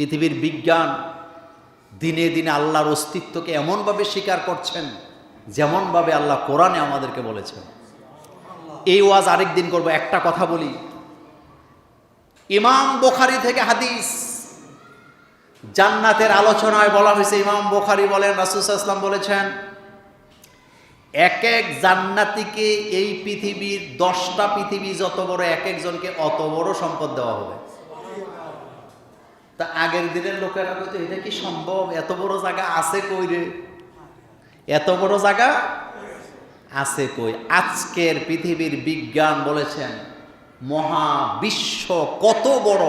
পৃথিবীর বিজ্ঞান দিনে দিনে আল্লাহর অস্তিত্বকে এমনভাবে স্বীকার করছেন যেমনভাবে আল্লাহ কোরআনে আমাদেরকে বলেছেন। এই ওয়াজ আরেক দিন করব, একটা কথা বলি। ইমাম বোখারি থেকে হাদিস জান্নাতের আলোচনায় বলা হয়েছে, ইমাম বোখারি বলেন রাসুসাল্লাম বলেছেন এক এক জান্নাতিকে এই পৃথিবীর দশটা পৃথিবী যত বড় এক একজনকে অত বড় সম্পদ দেওয়া হবে। তা আগের দিনের লোকেরা বলতো, এটা কি সম্ভব? এত বড় জায়গা আছে কই রে? এত বড় জায়গা আছে কই? আজকের পৃথিবীর বিজ্ঞান বলেছেন মহাবিশ্ব কত বড়?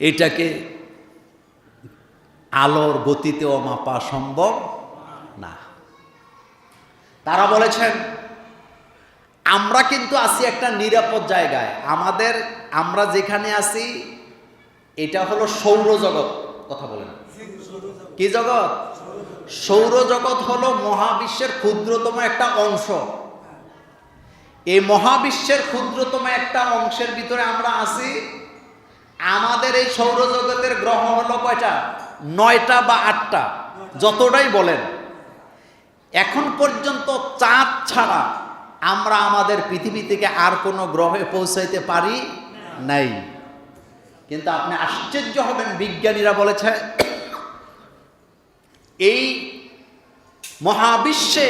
এটাকে আলোর গতিতেও মাপা সম্ভব না। তারা বলেছেন, আমরা কিন্তু আছি একটা নিরাপদ জায়গায়। আমাদের, আমরা যেখানে আছি এটা হলো সৌরজগৎ, কথা বলেন। কি জগৎ? সৌরজগৎ হলো মহাবিশ্বের ক্ষুদ্রতম একটা অংশ। এই মহাবিশ্বের ক্ষুদ্রতম একটা অংশের ভিতরে আমরা আছি। আমাদের এই সৌরজগতের গ্রহ হলো কয়টা? নয়টা বা আটটা, যতটাই বলেন। এখন পর্যন্ত চাঁদ ছাড়া আমরা আমাদের পৃথিবী থেকে আর কোনো গ্রহে পৌঁছাইতে পারি নাই। কিন্তু আপনি আশ্চর্য হবেন, বিজ্ঞানীরা বলেছে, এই মহাবিশ্বে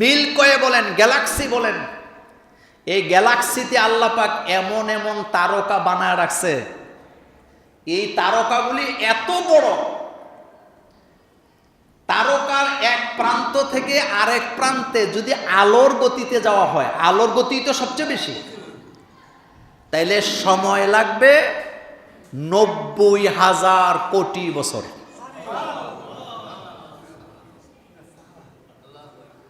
মিল্কয়ে বলেন, গ্যালাক্সি বলেন, এই গ্যালাক্সিতে আল্লাপাক এমন এমন তারকা বানায় রাখছে। এই তারকাগুলি এত বড়, তারকার এক প্রান্ত থেকে আরেক প্রান্তে যদি আলোর গতিতে যাওয়া হয়, আলোর গতি তো সবচেয়ে বেশি। তাইলে সময় লাগবে নব্বই হাজার কোটি বছর।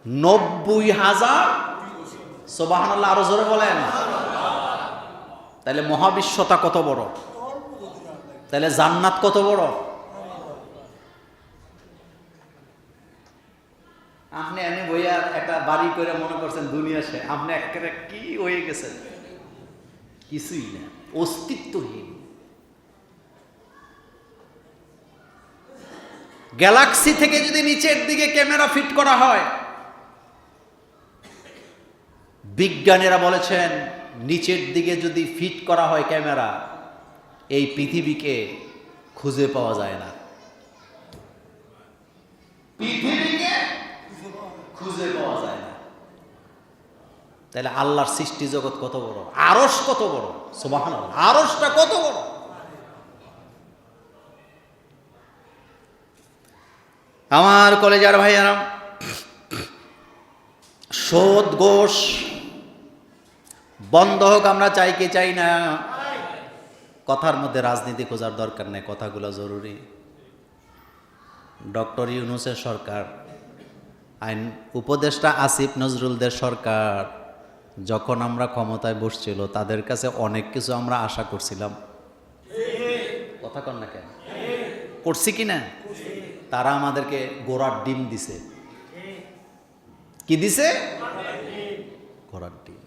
নব্বই হাজার? সোবাহান আল্লাহ আরও জোরে বলেন। তাহলে মহাবিশ্বতা কত বড়? তাহলে জান্নাত কত বড়? আপনি এনে বইয়া একটা বাড়ি করে মনে করছেন দুনিয়া সে। আপনি একেবারে কি হয়ে গেছেন? কিছুই না, অস্তিত্বহীন। গ্যালাক্সি থেকে যদি নিচের দিকে ক্যামেরা ফিট করা হয়, বিজ্ঞানীরা বলেছেন, নিচের দিকে যদি ফিট করা হয় ক্যামেরা, এই পৃথিবীকে খুঁজে পাওয়া যায় না। পৃথিবীকে খুঁজে পাওয়া যায় না। তাহলে আল্লাহর সৃষ্টি জগৎ কত বড়? আরস কত বড়? সুবাহান আরসটা কত বড়? আমার কলেজার ভাইয়ারা সোদ গোষ বন্ধ হোক, আমরা চাই কি চাই না। কথার মধ্যে রাজনীতি খোঁজার দরকার নেই, কথাগুলো জরুরি। ডক্টর ইউনুসের সরকার, আইন উপদেষ্টা আসিফ নজরুলদের সরকার যখন আমরা ক্ষমতায় বসছিল, তাদের কাছে অনেক কিছু আমরা আশা করছিলাম। কথা কন না কেন? করছি কি না? তারা আমাদেরকে গোড়ার ডিম দিছে। কি দিছে? গোড়ার ডিম।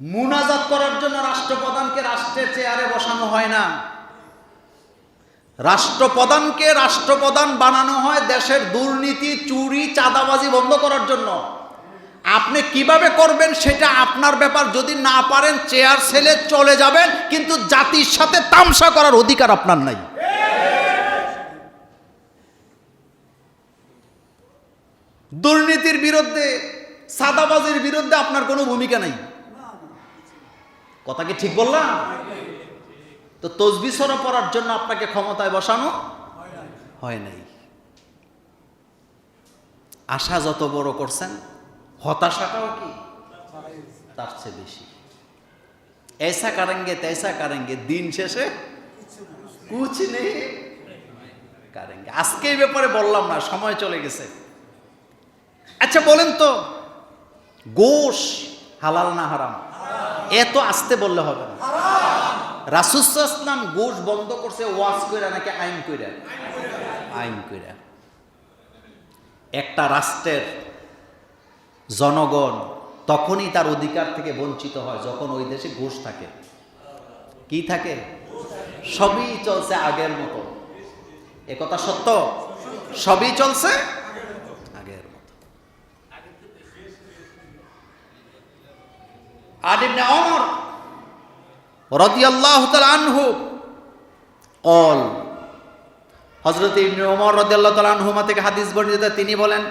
মুনাজাত করার জন্য রাষ্ট্রপ্রধানকে রাষ্ট্রের চেয়ারে বসানো হয় না। রাষ্ট্রপ্রধানকে রাষ্ট্রপ্রধান বানানো হয় দেশের দুর্নীতি, চুরি, চাঁদাবাজি বন্ধ করার জন্য। আপনি কীভাবে করবেন সেটা আপনার ব্যাপার। যদি না পারেন চেয়ার ছেলে চলে যাবেন, কিন্তু জাতির সাথে তামসা করার অধিকার আপনার নাই। দুর্নীতির বিরুদ্ধে, সাদাবাজির বিরুদ্ধে আপনার কোনো ভূমিকা নাই। কথা কি ঠিক বললাম? তো তসবি সরা পড়ার জন্য আপনাকে ক্ষমতায় বসানো হয় নাই। আশা যত বড় করছেন হতাশাটাও কি? তার চেয়ে বেশি। এসা কারেঙ্গে, তেসা কারেঙ্গে, দিন শেষে কুচ নেই। কারেঙ্গে। আজকে এই ব্যাপারে বললাম না, সময় চলে গেছে। আচ্ছা বলেন তো গোস হালাল না হারাম? এত আসতে বললে হবে না। রাসুসাম গোস বন্ধ করছে, ওয়াজ করে নাকি আইন কইরা? আইন কইরা। একটা রাষ্ট্রের জনগণ তখনই তার অধিকার থেকে বঞ্চিত হয়, যখন ওই দেশে ঘুষ থাকে। কি থাকে? সবই চলছে আগের মতো। একথা সত্য? সবই চলছে আগের মতো। আলিমনে অমর রদিয়াল্লাহ আনহু অল হজরত ইবনে ওমর আল্লাহ তাল আনহুমা থেকে হাদিস বর্ণিত, তিনি বলেন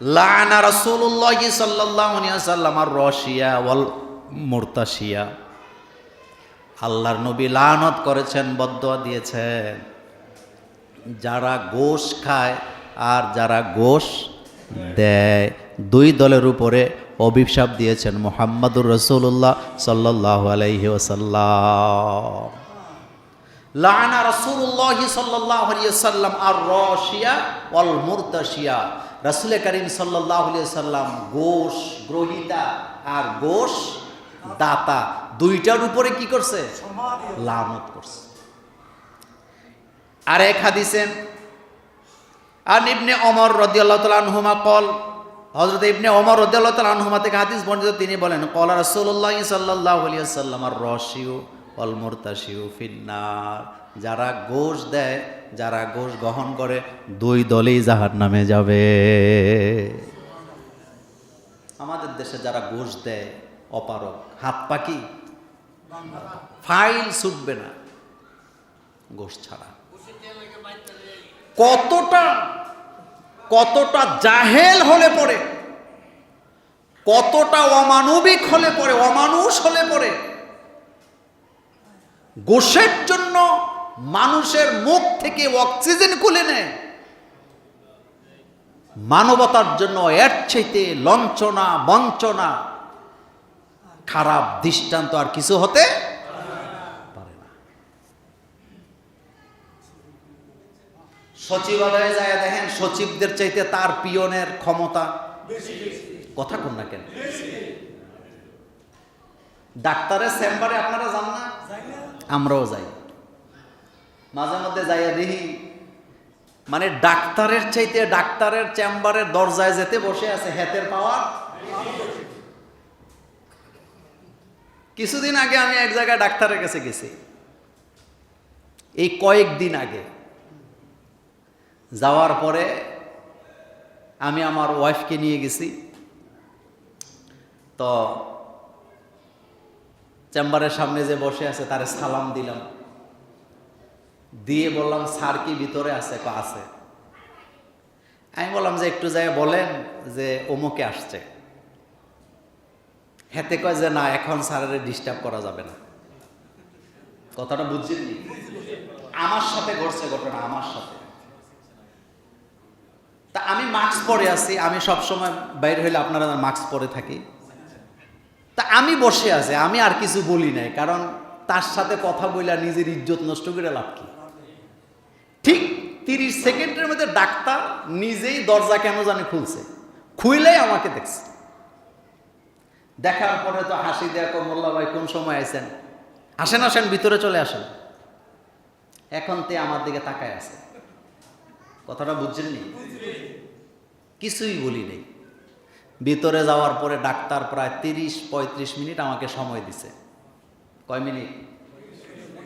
লানা আলাইহি ওয়াসাল্লাম আর রশিয়া ওয়াল মুরতাশিয়া। আল্লাহর নবী লানত করেছেন, বদদোয়া দিয়েছেন। যারা গোশ খায় আর যারা গোশ দেয়, দুই দলের উপরে অভিশাপ দিয়েছেন মোহাম্মদুর রসুল্লাহ সাল্লাহ আলাইহি ওসাল্লাম লানা রসুল্লাহ সাল্লাহ সাল্লাম আর রশিয়া অল মুরতাশিয়া করিম সাল্লাহ সাল্লাম গোশ গ্রহিতা আর গোশ দাতা। দুইটার উপরে কি করছে? লানত করছে। আর এক হাদিসে আর ইবনে অমর রদিয়াল্লাহ তালা আনহুমা কল হজরত ইবনে অমর রদিয়াল্লাহ আনহুমা থেকে হাদিস বর্ণিত, তিনি বলেন কলা রসুল্লাহ সাল্লাহ সাল্লাম আর রশিউ অল মুরতাশিউ ফিন্নার। যারা গোশ দেয়, যারা গোশ গ্রহণ করে, দুই দলেই জাহার নামে যাবে। আমাদের দেশে যারা গোশ দেয় অপারক হাত পাকি ফাইল ছুটবে না। গোশ ছাড়া। কতটা কতটা জাহেল হলে পড়ে, কতটা অমানবিক হলে পড়ে, অমানুষ হলে পড়ে গোষের জন্য মানুষের মুখ থেকে অক্সিজেন খুলে নেয়। মানবতার জন্য এর চাইতে লঞ্চনা বঞ্চনা খারাপ দৃষ্টান্ত আর কিছু হতে পারে না। সচিবালয়ে যায় দেখেন সচিবদের চাইতে তার পিয়নের ক্ষমতা। কথা কোন না কেন? ডাক্তারের চেম্বারে আপনারা যান না? আমরাও যাই। মাঝে মধ্যে যাইয়া দেখি মানে ডাক্তারের চাইতে ডাক্তারের চেম্বারের দরজায় যেতে বসে আছে হেতের পাওয়ার কিছুদিন আগে আমি এক জায়গায় ডাক্তারের কাছে গেছি। এই কয়েকদিন আগে। যাওয়ার পরে আমি আমার ওয়াইফকে নিয়ে গেছি। তো চেম্বারের সামনে যে বসে আছে, তারে সালাম দিলাম। দিয়ে বললাম, স্যার কি ভিতরে আছে? ক আছে। আমি বললাম যে, একটু যাই বলেন যে, অমুকে আসছে। হেতে কয় যে, না, এখন স্যারের ডিস্টার্ব করা যাবে না। কথাটা বুঝছেননি? আমার সাথে ঘটছে ঘটনা, আমার সাথে। তা আমি মাস্ক পরে আছি, আমি সব সময় বাইরে হইলে আপনারা মাস্ক পরে থাকি। তা আমি বসে আছে আমি আর কিছু বলি নাই কারণ তার সাথে কথা বইলা নিজের ইজ্জত নষ্ট করে লাভ কি? ঠিক তিরিশ সেকেন্ডের মধ্যে ডাক্তার নিজেই দরজা কেন জানে খুলছে খুইলেই আমাকে দেখছে। দেখার পরে তো হাসি দেখো মোল্লা ভাই কোন সময় আইছেন? আসেন আসেন ভিতরে চলে আসেন। এখন তে আমার দিকে তাকায় আছে। কথাটা বুঝছেননি কিছুই বলি নেই। ভিতরে যাওয়ার পরে ডাক্তার প্রায় তিরিশ, পঁয়ত্রিশ মিনিট আমাকে সময় দিছে। কয় মিনিট?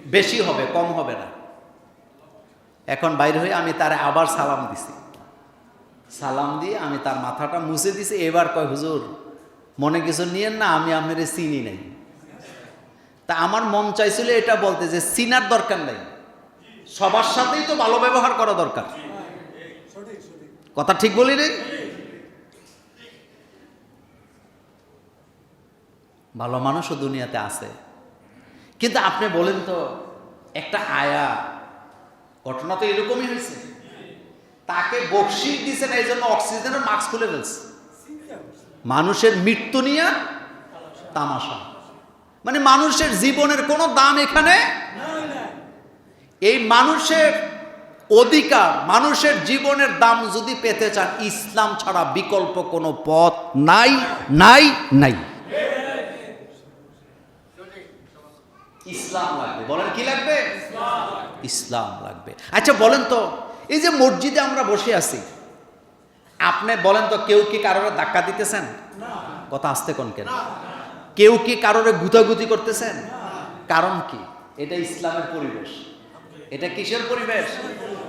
বেশি হবে, কম হবে না। এখন বাইরে হয়ে আমি তারে আবার সালাম দিছি। সালাম দিয়ে আমি তার মাথাটা মুছে দিছি। এবার কয়, হুজুর, মনে কিছু নিয়েন না, আমি আপনার চিনি নাই। তা আমার মন চাইছিল এটা বলতে যে চিনার দরকার নাই। সবার সাথেই তো ভালো ব্যবহার করা দরকার। কথা ঠিক বলি রে ভালো মানুষও দুনিয়াতে আছে। কিন্তু আপনি বলেন তো, একটা আয়া, ঘটনা তো এরকমই হয়েছে। তাকে বকশিস দিছে না এই জন্য অক্সিজেনের মাস্ক খুলে ফেলছে। মানুষের মৃত্যু নিয়ে তামাশা। মানে মানুষের জীবনের কোনো দাম এখানে এই মানুষের অধিকার, মানুষের জীবনের দাম যদি পেতে চান, ইসলাম ছাড়া বিকল্প কোনো পথ নাই নাই নাই। ইসলাম লাগবে। বলেন কি লাগবে? ইসলাম লাগবে। আচ্ছা বলেন তো, এই যে মসজিদে আমরা বসে আছি, আপনি বলেন তো, কেউ কি কারোর ধাক্কা দিতেছেন? কথা আসতে কোন কেন? কেউ কি কারোর গুতাগুতি করতেছেন? কারণ কি? এটা ইসলামের পরিবেশ। এটা কিসের পরিবেশ?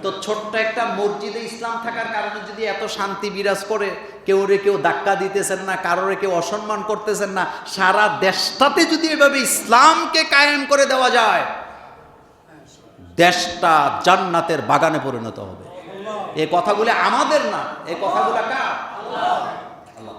তো ছোট্ট একটা মসজিদে ইসলাম থাকার কারণে যদি এত শান্তি বিরাজ করে, কেউ রে কেউ ধাক্কা দিতেছেন না কারোরে কেউ অসম্মান করতেছেন না, সারা দেশটাতে যদি এভাবে ইসলামকে কায়েম করে দেওয়া যায়, দেশটা জান্নাতের বাগানে পরিণত হবে। এই কথাগুলো আমাদের না এই কথাগুলো কার? আল্লাহ।